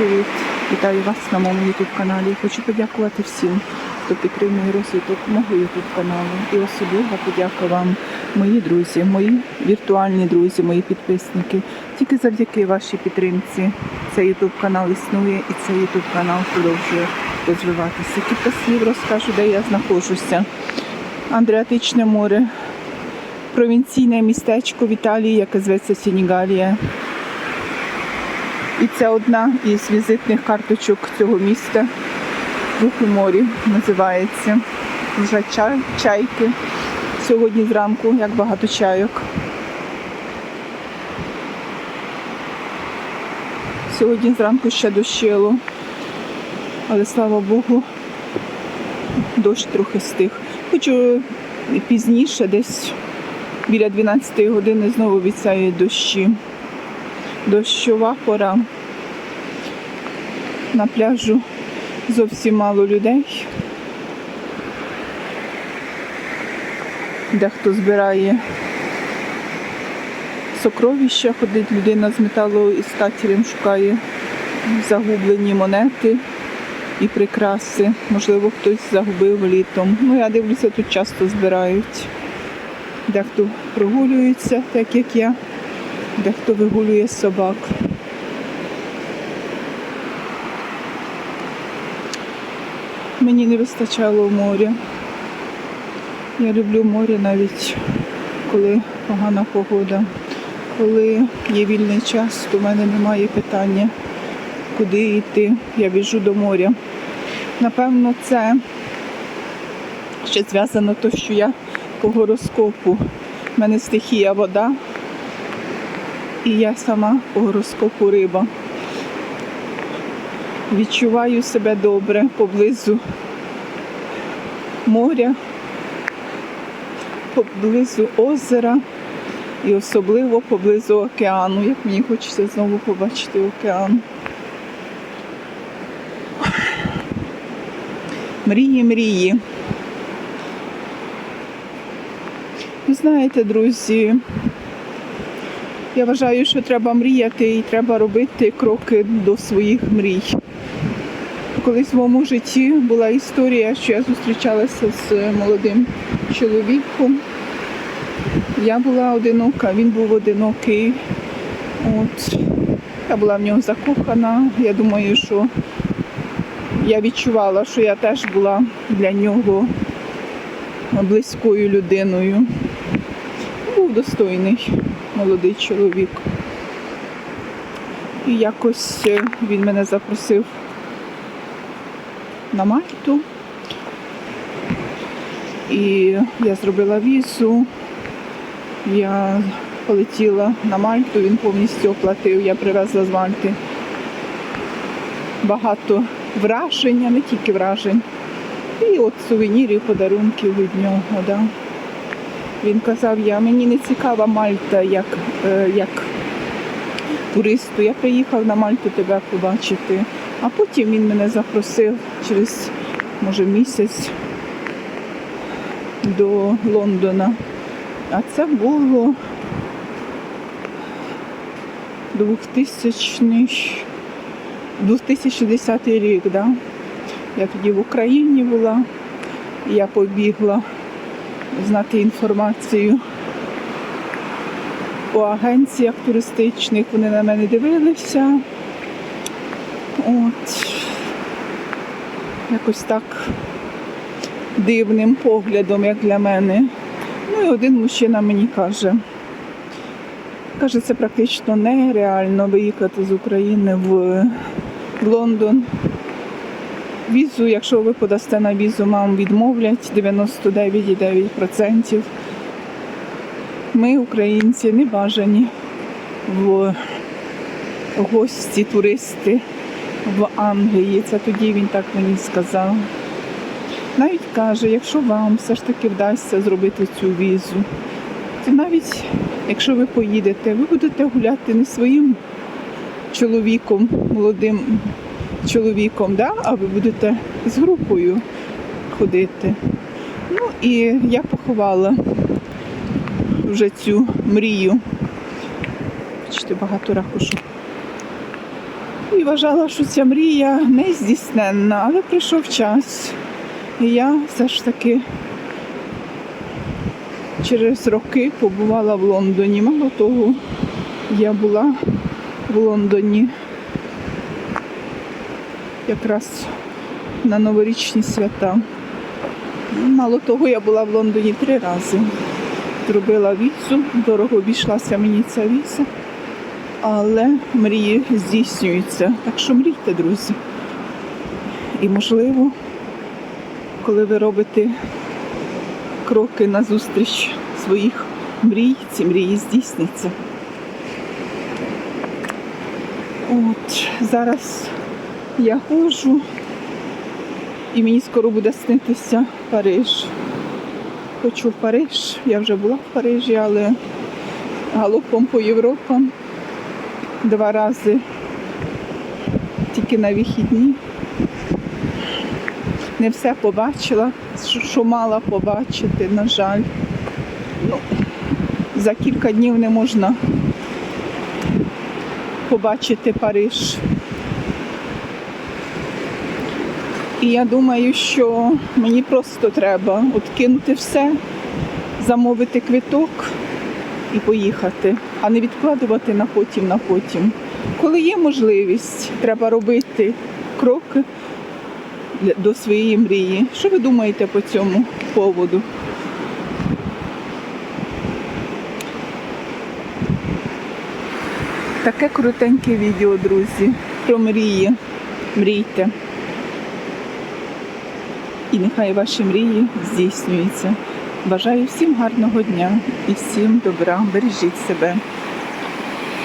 Привіт! Вітаю вас на моєму YouTube каналі. Хочу подякувати всім, хто підтримує розвиток мого YouTube каналу. І особливо подяка вам, мої друзі, мої віртуальні друзі, мої підписники. Тільки завдяки вашій підтримці цей YouTube канал існує і цей YouTube канал продовжує розвиватися. Кілька слів розкажу, де я знаходжуся. Андріатичне море, провінційне містечко в Італії, яке зветься Сенігалія. І це одна із візитних карточок цього міста. Рух у морі називається. Вже чай, чайки. Сьогодні зранку, як багато чайок. Сьогодні зранку ще дощило. Але слава Богу, дощ трохи стих. Хочу пізніше, десь біля 12 години знову обіцяють дощі. Дощова пора. На пляжу зовсім мало людей. Дехто збирає сокровища, ходить людина з металоіскателем, шукає загублені монети і прикраси. Можливо, хтось загубив літом. Ну, я дивлюся, тут часто збирають. Дехто прогулюється, так як я, дехто вигулює собак. Мені не вистачало моря. Я люблю море навіть коли погана погода. Коли є вільний час, то в мене немає питання, куди йти. Я біжу до моря. Напевно, це ще зв'язано те, що я по гороскопу. У мене стихія вода, і я сама по гороскопу риба. Відчуваю себе добре поблизу моря, поблизу озера і особливо поблизу океану, як мені хочеться знову побачити океан. Мрії, мрії. Ви знаєте, друзі, я вважаю, що треба мріяти і треба робити кроки до своїх мрій. Колись в моєму житті була історія, що я зустрічалася з молодим чоловіком. Я була одинока, він був одинокий. От. Я була в нього закохана. Я думаю, що я відчувала, що я теж була для нього близькою людиною. Був достойний молодий чоловік. І якось е, він мене запросив на Мальту. І я зробила візу. Я полетіла на Мальту, він повністю оплатив, я привезла з Мальти багато вражень, а не тільки вражень. І от сувенірів, подарунків від нього. Да. Він казав, я мені не цікава Мальта як, е, як туристу. Я приїхав на Мальту тебе побачити. А потім він мене запросив через, може, місяць до Лондона. А це було 2000, 2010 рік, да? Я тоді в Україні була, я побігла знати інформацію по агенціях туристичних. Вони на мене дивилися. От якось так дивним поглядом, як для мене. Ну і один мужчина мені каже, каже, це практично нереально виїхати з України в, Лондон. Візу, якщо ви подасте на візу, вам відмовлять 99,9%. Ми, українці, не бажані в гості, туристи в Англії. Це тоді він так мені сказав. Навіть каже, якщо вам все ж таки вдасться зробити цю візу, то навіть якщо ви поїдете, ви будете гуляти не своїм чоловіком, молодим чоловіком, да? а ви будете з групою ходити. Ну і я поховала вже цю мрію. Бачите, багато ракушок. І вважала, що ця мрія не здійсненна, але прийшов час. І я все ж таки через роки побувала в Лондоні. Мало того, я була в Лондоні якраз на новорічні свята. Мало того, я була в Лондоні три рази. Зробила візу, дорого обійшлася мені ця віза, але мрії здійснюються. Так що мрійте, друзі. І можливо, коли ви робите кроки назустріч своїх мрій, ці мрії здійсняться. От зараз я ходжу, і мені скоро буде снитися Париж. Хочу в Париж. Я вже була в Парижі, але галопом по Європам два рази тільки на вихідні. Не все побачила, що- мала побачити, на жаль. Ну, за кілька днів не можна побачити Париж. І я думаю, що мені просто треба от кинути все, замовити квиток і поїхати, а не відкладувати на потім, на потім. Коли є можливість, треба робити кроки до своєї мрії. Що ви думаєте по цьому поводу? Таке крутеньке відео, друзі, про мрії. Мрійте. І нехай ваші мрії здійснюються. Бажаю всім гарного дня і всім добра. Бережіть себе.